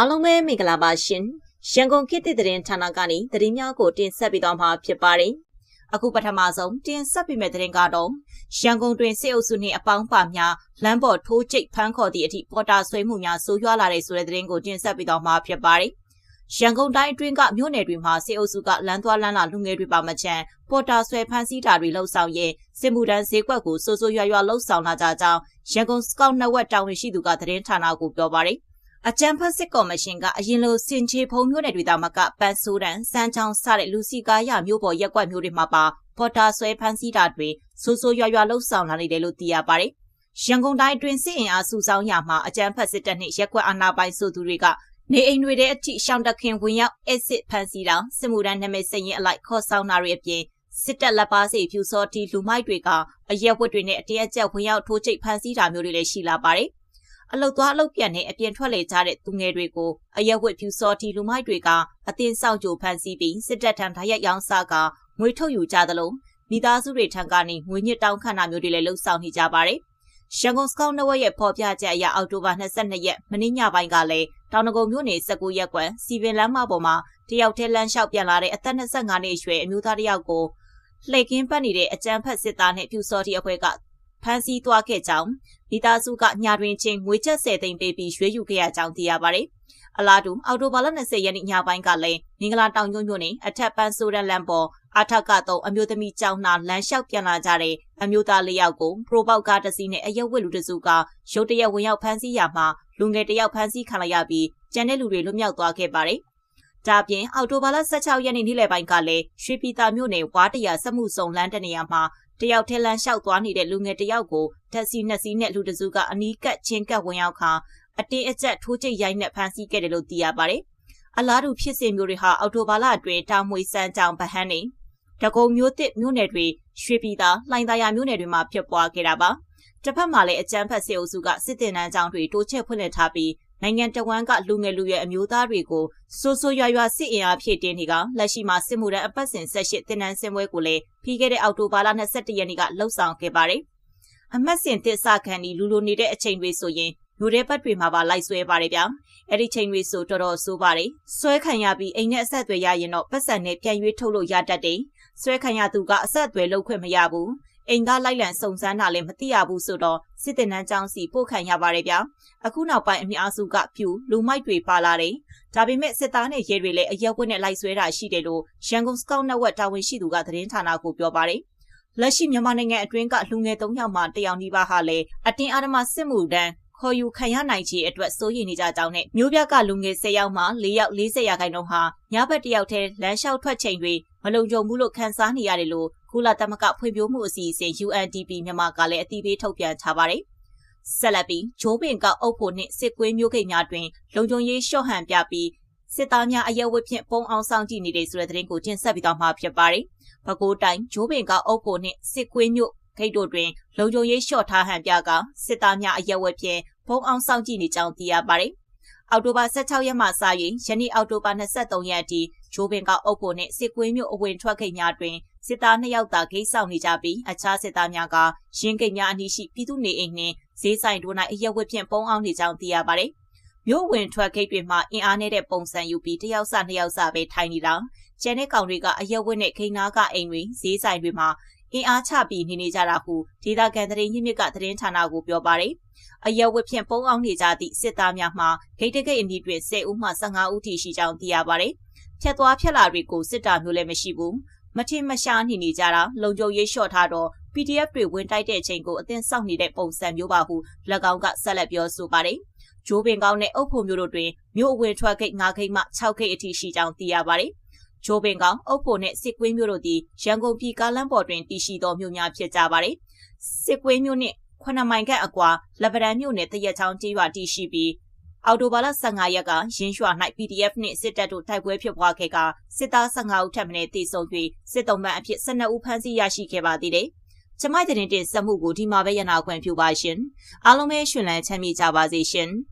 အားလုံးပဲမင်္ဂလာပါရှင်ရန်ကုန်ခေတ်သစ်သတင်းဌာနကနေသတင်းများကိုတင်ဆက်ပေးသွားမှာဖြစ်ပါတယ်အခုပထမဆုံးတင်ဆက်ပေးမယ့်သတင်းကတော့ရန်ကုန်တွင်စစ်အုပ်စုနှင့်အပေါင်းပါများလမ်းပေါ်ထိုးကျိတ်ဖမ်းခေါ်သည့်အထိပေါ်တာဆွဲမှုများဆိုးရွားလာတဲ့ဆိုတဲ့သတင်းကိုတင်ဆက်ပေးသွားမှာဖြစ်ပါတယ်ရန်ကုန်တိုင်းအတွင်းကမြို့နယ်တွေမှာစစ်အုပ်စုကလမ်းသွားလမ်းလာလူငယ်တွေပါမချန်ပေါ်တာဆွဲဖမ်းဆီးတာတွေလှုပ်ဆောင်ရင်စစ်မှုထမ်းဈေးကွက်ကိုစိုးစိုးရွားရွားလှုပ်ဆောင်လာကြကြောင်းရန်ကုန်စကောက်နက်ဝက်တာဝန်ရှိသူကသတင်းဌာနကိုပြောပါတယ် အကြံဖတ်စစ်ကော်မရှင်ကအရင်လိုစင်ချေဖုံမျိုးနယ်တွေတောင်မကပန်းဆိုးတန်စမ်းချောင်းစတဲ့လူစီကားရမျိုးပေါ်ရက်ကွက်မျိုးတွေမှာပါပေါ်တာဆွဲဖမ်းဆီးတာတွေဆိုးဆိုးရွားရွားလှုပ်ဆောင်လာနေတယ်လို့သိရပါတယ်။ရန်ကုန်တိုင်းအတွင်းစစ်အင်အားစုဆောင်းရမှာအကြံဖတ်စစ်တပ်နှင့်ရက်ကွက်အာဏာပိုင်ဆိုသူတွေကနေအိမ်တွေတဲ့အထိရှောင်းတခင်ဝင်ရောက်အစ်စ်ဖမ်းဆီးတာစစ်မှုထမ်းနာမည်စရင်အလိုက်ခေါ်ဆောင်တာတွေအပြင်စစ်တပ်လက်ပါစီဖြူစောတီလူမိုက်တွေကအရက်ဝတ်တွေနဲ့အတရက်ကျက်ဝင်ရောက်ထိုးချိတ်ဖမ်းဆီးတာမျိုးတွေလည်းရှိလာပါတယ်။ အလုတ်သွားအလုတ်ပြန်နဲ့အပြင်ထွက်လေကြတဲ့သူငယ်တွေကိုအရက်ဝတ်ဖြူစောတီလူမိုက်တွေကအတင်းဆောက်ကြိုဖမ်းဆီးပြီးစစ်တပ်ထံဓာရက်ရောင်းစားကငွေထုတ်ယူကြသလိုမိသားစုတွေထံကနေငွေညစ်တောင်းခံတာမျိုးတွေလည်းလှုပ်ဆောင်နေကြပါတယ်။ရန်ကုန်စကောက်နဝက်ရဲ့ဖော်ပြချက်အရအောက်တိုဘာ22ရက်မနေ့ညပိုင်းကလည်းတောင်ငုံမြို့နယ်19ရက်ကွယ်စီပင်လမ်းမပေါ်မှာတယောက်တည်းလမ်းလျှောက်ပြန်လာတဲ့အသက်25နှစ်အရွယ်အမျိုးသားတစ်ယောက်ကိုလှည့်ကင်းပတ်နေတဲ့အကြမ်းဖက်စစ်သားနဲ့ဖြူစောတီအဖွဲ့က ဖမ်းဆီးသွားခဲ့ကြောင်းမိသားစုကညာတွင်ချင်းငွေချက်၁၀သိန်းပေးပြီးရွေးယူခဲ့ရကြောင်းသိရပါတယ်။အလားတူအော်တိုဘာလ20ရက်နေ့ညပိုင်းကလည်းမင်္ဂလာတောင်ညွန့်ညွန့်နဲ့အထက်ပန်းဆိုးတဲ့လမ်းပေါ်အထက်ကတော့အမျိုးသမီးကြောင်းနာလမ်းလျှောက်ပြန်လာကြတဲ့အမျိုးသားလေးယောက်ကိုပရိုပေါက်ကားတစ်စီးနဲ့အရက်ဝက်လူတစုကရုတ်တရက်ဝင်ရောက်ဖမ်းဆီးရမှာလူငယ်တယောက်ဖမ်းဆီးခံလိုက်ရပြီးကျန်တဲ့လူတွေလွတ်မြောက်သွားခဲ့ပါတယ်။ဒါပြင်အော်တိုဘာလ16ရက်နေ့နေ့လယ်ပိုင်းကလည်းရွှေပြည်သာမြို့နယ်ဝါတရစမှုစုံလမ်းတနေရာမှာ တယောက်ထဲလမ်းလျှောက်သွားနေတဲ့လူငယ်တယောက်ကိုဓာတ်စီနှစ်စီးနဲ့လူတစုကအနီးကပ်ချင်းကပ်ဝင်ရောက်ခါအတင်းအကျပ်ထိုးကျိတ်ရိုက်နဲ့ဖမ်းဆီးခဲ့တယ်လို့သိရပါတယ်။အလားတူဖြစ်စဉ်မျိုးတွေဟာအော်တိုဘာလအတွင်းတာမွေစမ်းကြောင်ဗဟန်းနေတကုံမျိုးတစ်မျိုးနယ်တွေရွှေပြည်သာလှိုင်သာယာမျိုးနယ်တွေမှာဖြစ်ပွားခဲ့တာပါ။တစ်ဖက်မှာလည်းအကြမ်းဖက်စစ်အုပ်စုကစစ်တင်တန်းကြောင်တွေတိုးချဲ့ဖွင့်လှစ်ထားပြီး နိုင်ငံတော်ဝန်ကလူငယ်လူရွယ်အမျိုးသားတွေကိုစိုးစိုးရွားရွားစစ်အင်အားဖြည့်တင်းနေကလက်ရှိမှာစစ်မှုထမ်းအပတ်စဉ်ဆက်ရှိတင်နန်းစင်ပွဲကိုလည်းပြီးခဲ့တဲ့အောက်တိုဘာလ22ရက်နေ့ကလှုပ်ဆောင်ခဲ့ပါတယ်။အမတ်စဉ်သစ္စာခံဒီလူလိုနေတဲ့အချိန်တွေဆိုရင်မျိုးတဲ့ဘက်တွေမှာပါလိုက်ဆွဲပါတယ်ဗျာ။အဲ့ဒီချိန်တွေဆိုတော်တော်ဆိုးပါတယ်။ဆွဲခံရပြီးအိမ်နဲ့အဆက်အသွယ်ရရင်တော့ပတ်စံနဲ့ပြန်ရွေးထုတ်လို့ရတတ်တယ်။ဆွဲခံရသူကအဆက်အသွယ်လုပ်ခွင့်မရဘူး။ အိမ်ကလိုက်လံစုံစမ်းတာလည်းမသိရဘူးဆိုတော့စစ်တင်နန်းကျောင်းစီပို့ခံရပါတယ်ဗျာအခုနောက်ပိုင်းအများစုကပြူလူမိုက်တွေပါလာတယ်ဒါပေမဲ့စစ်သားနဲ့ရဲတွေလည်းအရက်ဝက်နဲ့လိုက်ဆွဲတာရှိတယ်လို့ရန်ကုန်စကောက်နက်ဝက်တာဝန်ရှိသူကသတင်းဌာနကိုပြောပါတယ်လက်ရှိမြန်မာနိုင်ငံအတွင်းကလူငယ်၃ယောက်မှတယောက်နီးပါးဟာလည်းအတင်းအဓမ္မစစ်မှုတန်းခေါ်ယူခံရနိုင်ခြေအတွက်စိုးရိမ်နေကြကြောင်းနဲ့မျိုးပြကလူငယ်10ယောက်မှ4ယောက်40ရာခိုင်နှုန်းဟာညဘက်တယောက်တည်းလမ်းလျှောက်ထွက်ချိန်တွေမလုံခြုံဘူးလို့ခန်းစားနေရတယ်လို့ ကုလသမဂ္ဂဖွံ့ဖြိုးမှုအစီအစဉ် UNDP မြန်မာကလည်းအသိပေးထုတ်ပြန်ထားပါတယ်။ဆက်လက်ပြီးဂျိုးပင်ကအုပ်ဖို့နှင့်စစ်ကွေးမျိုးကိတ်များတွင်လုံခြုံရေးရှော့ဟန်ပြပြီးစစ်သားများအယဝတ်ဖြင့်ပုံအောင်ဆောင်ကြည့်နေတဲ့ဆိုတဲ့သတင်းကိုတင်ဆက်ပြီးတော့မှာဖြစ်ပါတယ်။ပဲခူးတိုင်းဂျိုးပင်ကအုပ်ဖို့နှင့်စစ်ကွေးမျိုးဂိတ်တို့တွင်လုံခြုံရေးလျှော့ထားဟန်ပြကစစ်သားများအရက်ဝက်ဖြင့်ဘုံအောင်စောင့်ကြည့်နေကြောင်းသိရပါတယ်။ အောက်တိုဘာ16ရက်မှစရင်ယနေ့အောက်တိုဘာ23ရက်အထိဂျိုးပင်ကအုပ်ဖို့နှင့်စစ်ကွေးမျိုးအဝင်ထွက်ခိတ်များတွင်စစ်သားနှစ်ယောက်သာဂိတ်ဆောင်နေကြပြီးအခြားစစ်သားများကရင်းဂိတ်များအနီးရှိပြည်သူနေအိမ်နှင့်ဈေးဆိုင်တို့၌အရက်ဝက်ဖြင့်ပုံအောင်နေကြောင်းသိရပါတယ်။မြို့ဝင်ထွက်ဂိတ်တွေမှာအင်အားနေတဲ့ပုံစံယူပြီးတယောက်စနှစ်ယောက်စပဲထိုင်နေတာ။ကျန်တဲ့ကောင်တွေကအရက်ဝက်နဲ့ခိန်းနာကအိမ်တွေဈေးဆိုင်တွေမှာ အင်အားချပြီးနေနေကြတာဟုဒေသခံသတင်းရင်းမြစ်ကသတင်းဌာနကိုပြောပါတယ်။အရက်ဝက်ဖြင့်ပုံအောင်နေကြသည့်စစ်သားများမှာဂိတ်တကိတ်အနီးတွင်10ဦးမှ15ဦးထိရှိကြောင်းသိရပါတယ်။ဖြတ်သွားဖြတ်လာတွေကိုစစ်တာမျိုးလည်းမရှိဘူး။မထင်မရှားနေနေကြတာလုံခြုံရေးလျှော့ထားတော့ PDF တွေဝင်တိုက်တဲ့အချိန်ကိုအသင်ဆောက်နေတဲ့ပုံစံမျိုးပါဟု၎င်းကဆက်လက်ပြောဆိုပါတယ်။ဂျိုးပင်ကောင်းနဲ့အုပ်ဖို့မျိုးတို့တွင်မြို့အဝင်ထွက်ဂိတ်9ဂိတ်မှ6ဂိတ်အထိရှိကြောင်းသိရပါတယ်။ ဂျိုးပင်ကောင်အုပ်ဖို့နဲ့စစ်ကွေးမျိုးတို့သည်ရန်ကုန်ပြည်ကားလမ်းပေါ်တွင်တည်ရှိသောမြို့များဖြစ်ကြပါသည်စစ်ကွေးမျိုးနှင့်9မိုင်ခန့်အကွာလက်ပံမြို့နယ်တရက်ချောင်းကျေးရွာတည်ရှိပြီးအော်တိုဘာလ15ရက်ကရင်းရွှာ၌ PDF နှင့်စစ်တပ်တို့တိုက်ပွဲဖြစ်ပွားခဲ့ကစစ်သား15ဦးထပ်မံတေဆုံး၍စစ်တုံးပန်းအဖြစ်12ဦးဖမ်းဆီးရရှိခဲ့ပါသေးတယ်။ကျမတဲ့တင်တင်ဆက်မှုကိုဒီမှာပဲရနာခွင့်ပြုပါရှင်။အားလုံးပဲရှင်လန်းချမ်းမြေ့ကြပါစေရှင်။